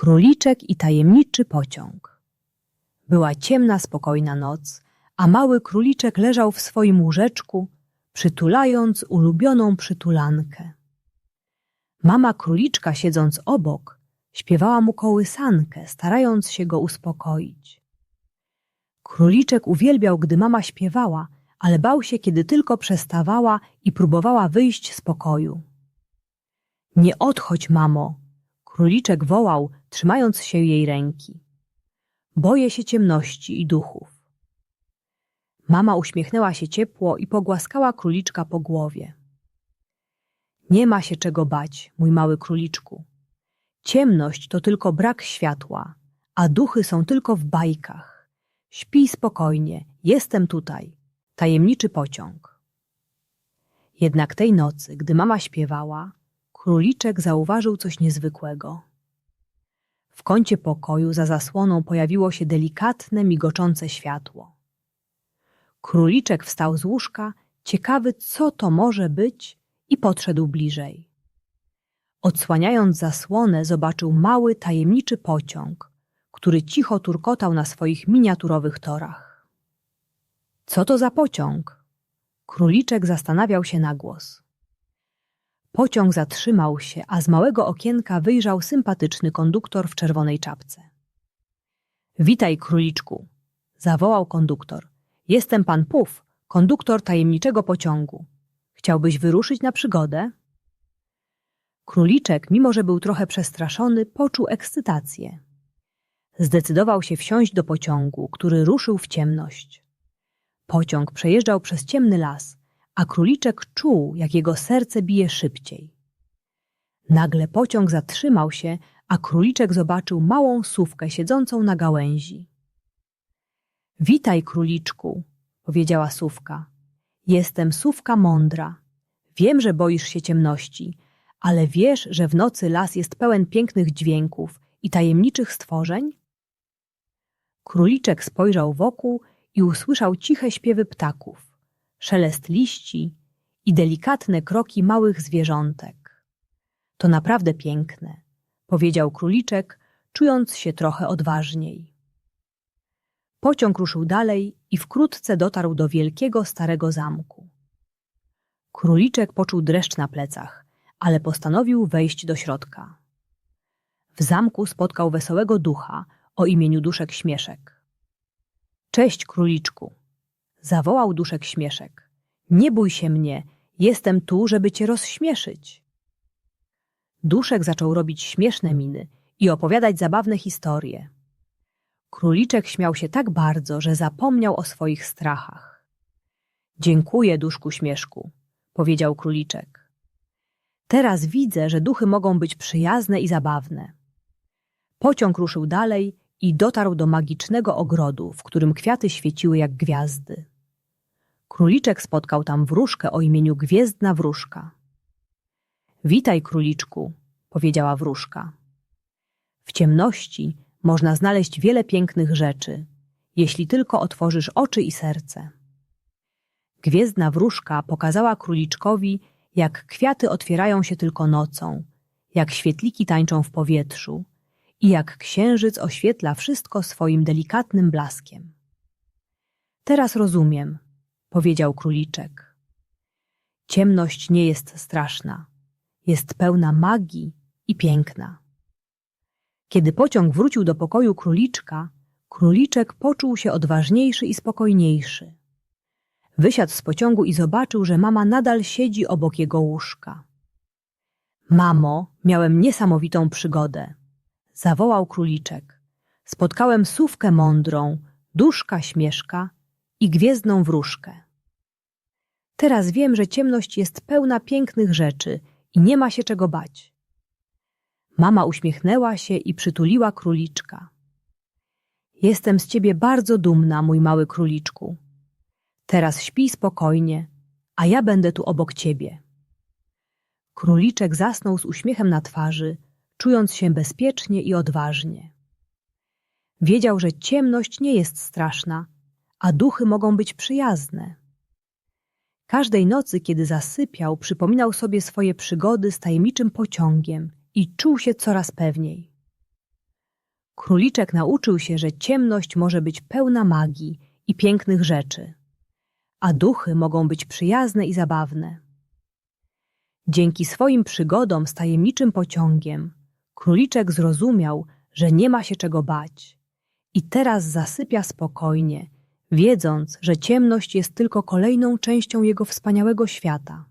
Króliczek i tajemniczy pociąg. Była ciemna, spokojna noc, a mały króliczek leżał w swoim łóżeczku, przytulając ulubioną przytulankę. Mama króliczka, siedząc obok, śpiewała mu kołysankę, starając się go uspokoić. Króliczek uwielbiał, gdy mama śpiewała, ale bał się, kiedy tylko przestawała i próbowała wyjść z pokoju. Nie odchodź, mamo! Króliczek wołał, trzymając się jej ręki. Boję się ciemności i duchów. Mama uśmiechnęła się ciepło i pogłaskała króliczka po głowie. Nie ma się czego bać, mój mały króliczku. Ciemność to tylko brak światła, a duchy są tylko w bajkach. Śpij spokojnie, jestem tutaj. Tajemniczy pociąg. Jednak tej nocy, gdy mama śpiewała, króliczek zauważył coś niezwykłego. W kącie pokoju za zasłoną pojawiło się delikatne, migoczące światło. Króliczek wstał z łóżka, ciekawy, co to może być, i podszedł bliżej. Odsłaniając zasłonę, zobaczył mały, tajemniczy pociąg, który cicho turkotał na swoich miniaturowych torach. Co to za pociąg? Króliczek zastanawiał się na głos. Pociąg zatrzymał się, a z małego okienka wyjrzał sympatyczny konduktor w czerwonej czapce. Witaj, króliczku, zawołał konduktor. Jestem pan Puf, konduktor tajemniczego pociągu. Chciałbyś wyruszyć na przygodę? Króliczek, mimo że był trochę przestraszony, poczuł ekscytację. Zdecydował się wsiąść do pociągu, który ruszył w ciemność. Pociąg przejeżdżał przez ciemny las, a króliczek czuł, jak jego serce bije szybciej. Nagle pociąg zatrzymał się, a króliczek zobaczył małą sówkę siedzącą na gałęzi. Witaj, króliczku, powiedziała sówka. Jestem sówka mądra. Wiem, że boisz się ciemności, ale wiesz, że w nocy las jest pełen pięknych dźwięków i tajemniczych stworzeń? Króliczek spojrzał wokół i usłyszał ciche śpiewy ptaków, szelest liści i delikatne kroki małych zwierzątek. To naprawdę piękne, powiedział króliczek, czując się trochę odważniej. Pociąg ruszył dalej i wkrótce dotarł do wielkiego starego zamku. Króliczek poczuł dreszcz na plecach, ale postanowił wejść do środka. W zamku spotkał wesołego ducha o imieniu Duszek Śmieszek. Cześć, króliczku! Zawołał Duszek Śmieszek. Nie bój się mnie, jestem tu, żeby cię rozśmieszyć. Duszek zaczął robić śmieszne miny i opowiadać zabawne historie. Króliczek śmiał się tak bardzo, że zapomniał o swoich strachach. Dziękuję, duszku śmieszku, powiedział króliczek. Teraz widzę, że duchy mogą być przyjazne i zabawne. Pociąg ruszył dalej i dotarł do magicznego ogrodu, w którym kwiaty świeciły jak gwiazdy. Króliczek spotkał tam wróżkę o imieniu Gwiezdna Wróżka. Witaj, króliczku, powiedziała wróżka. W ciemności można znaleźć wiele pięknych rzeczy, jeśli tylko otworzysz oczy i serce. Gwiezdna wróżka pokazała króliczkowi, jak kwiaty otwierają się tylko nocą, jak świetliki tańczą w powietrzu i jak księżyc oświetla wszystko swoim delikatnym blaskiem. Teraz rozumiem, powiedział króliczek. Ciemność nie jest straszna, jest pełna magii i piękna. Kiedy pociąg wrócił do pokoju króliczka, króliczek poczuł się odważniejszy i spokojniejszy. Wysiadł z pociągu i zobaczył, że mama nadal siedzi obok jego łóżka. Mamo, miałem niesamowitą przygodę. Zawołał króliczek. Spotkałem sówkę mądrą, duszka śmieszka i gwiezdną wróżkę. Teraz wiem, że ciemność jest pełna pięknych rzeczy i nie ma się czego bać. Mama uśmiechnęła się i przytuliła króliczka. Jestem z ciebie bardzo dumna, mój mały króliczku. Teraz śpij spokojnie, a ja będę tu obok ciebie. Króliczek zasnął z uśmiechem na twarzy, czując się bezpiecznie i odważnie. Wiedział, że ciemność nie jest straszna, a duchy mogą być przyjazne. Każdej nocy, kiedy zasypiał, przypominał sobie swoje przygody z tajemniczym pociągiem i czuł się coraz pewniej. Króliczek nauczył się, że ciemność może być pełna magii i pięknych rzeczy, a duchy mogą być przyjazne i zabawne. Dzięki swoim przygodom z tajemniczym pociągiem, króliczek zrozumiał, że nie ma się czego bać i teraz zasypia spokojnie, wiedząc, że ciemność jest tylko kolejną częścią jego wspaniałego świata.